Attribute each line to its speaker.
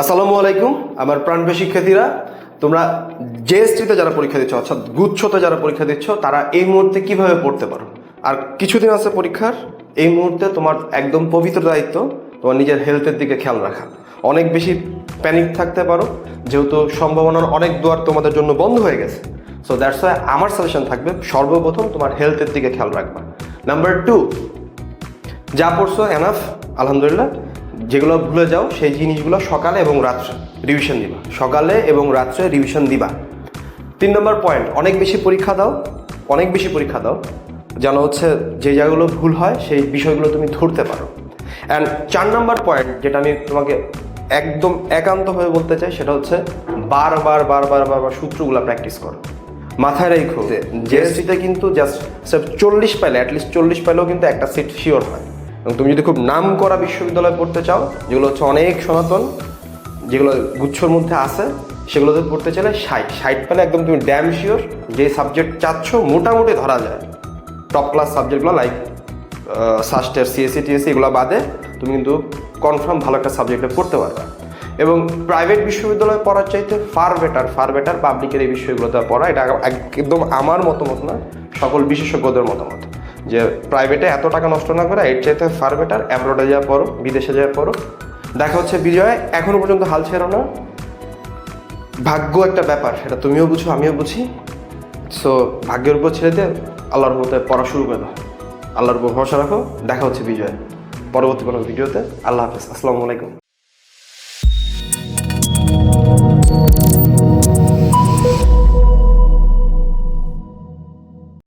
Speaker 1: আসসালামু আলাইকুম, আমার প্রাণপ্রিয় শিক্ষার্থীরা, তোমরা জেএসটিতে যারা পরীক্ষা দিচ্ছ, অর্থাৎ গুচ্ছতে যারা পরীক্ষা দিচ্ছ, তারা এই মুহূর্তে কীভাবে পড়তে পারো? আর কিছুদিন আছে পরীক্ষার, এই মুহূর্তে তোমার একদম পবিত্র দায়িত্ব তোমার নিজের হেলথের দিকে খেয়াল রাখা। অনেক বেশি প্যানিক থাকতে পারো, যেহেতু সম্ভাবনার অনেক দুয়ার তোমাদের জন্য বন্ধ হয়ে গেছে। সো দ্যাটস ওয়াই আমার সাজেশন থাকবে, সর্বপ্রথম তোমার হেলথের দিকে খেয়াল রাখবা। নাম্বার টু যা পড়ছো এনাফ আলহামদুলিল্লাহ। যেগুলো ভুলে যাও সেই জিনিসগুলো সকালে এবং রাত্রে রিভিশন দিবা। সকালে এবং রাত্রে রিভিশন দিবা। তিন নম্বর পয়েন্ট অনেক বেশি পরীক্ষা দাও অনেক বেশি পরীক্ষা দাও যেন হচ্ছে যে জায়গাগুলো ভুল হয় সেই বিষয়গুলো তুমি ধরতে পারো। অ্যান্ড চার নম্বর পয়েন্ট যেটা আমি তোমাকে একদম একান্তভাবে বলতে চাই সেটা হচ্ছে বারবার বারবার বারবার সূত্রগুলো প্র্যাকটিস করো। মাথায় রেখো যে জিএসটিতে কিন্তু জাস্ট চল্লিশ পাইলে অ্যাটলিস্ট চল্লিশ পাইলেও কিন্তু একটা সিট শিওর হয়। এবং তুমি যদি খুব নাম করা বিশ্ববিদ্যালয়ে পড়তে চাও, যেগুলো হচ্ছে অনেক সনাতন, যেগুলো গুচ্ছর মধ্যে আছে সেগুলোতে পড়তে চাইলে ষাট। ষাট পেলে একদম তুমি ড্যাম শিওর যে সাবজেক্ট চাচ্ছ, মোটামুটি ধরা যায়। টপ ক্লাস সাবজেক্টগুলো লাইক সাস্টের সিএসসি টিএসসি এগুলো বাদে তুমি কিন্তু কনফার্ম ভালো একটা সাবজেক্টে পড়তে পারবে। এবং প্রাইভেট বিশ্ববিদ্যালয়ে পড়ার চাইতে ফার বেটার ফার বেটার পাবলিকের এই বিষয়গুলোতে পড়া, এটা একদম আমার মতামত না, সকল বিশেষজ্ঞদের মতামত। যে প্রাইভেটে এত টাকা নষ্ট না করে এর চাইতে ফার বেটার অ্যাব্রোডে যাওয়া পড়ো বিদেশে যাওয়া পড়ো দেখা হচ্ছে বিজয় এখনও পর্যন্ত হাল ছেড়ো না। ভাগ্য একটা ব্যাপার, সেটা তুমিও বুঝো, আমিও বুঝি। সো ভাগ্যের উপর ছেড়ে দিয়ে আল্লাহর মতে পড়া শুরু করে দাও। আল্লাহর উপর ভরসা রাখো। দেখা হচ্ছে বিজয় পরবর্তী কোনো ভিডিওতে। আল্লাহ হাফেজ। আসসালামু আলাইকুম।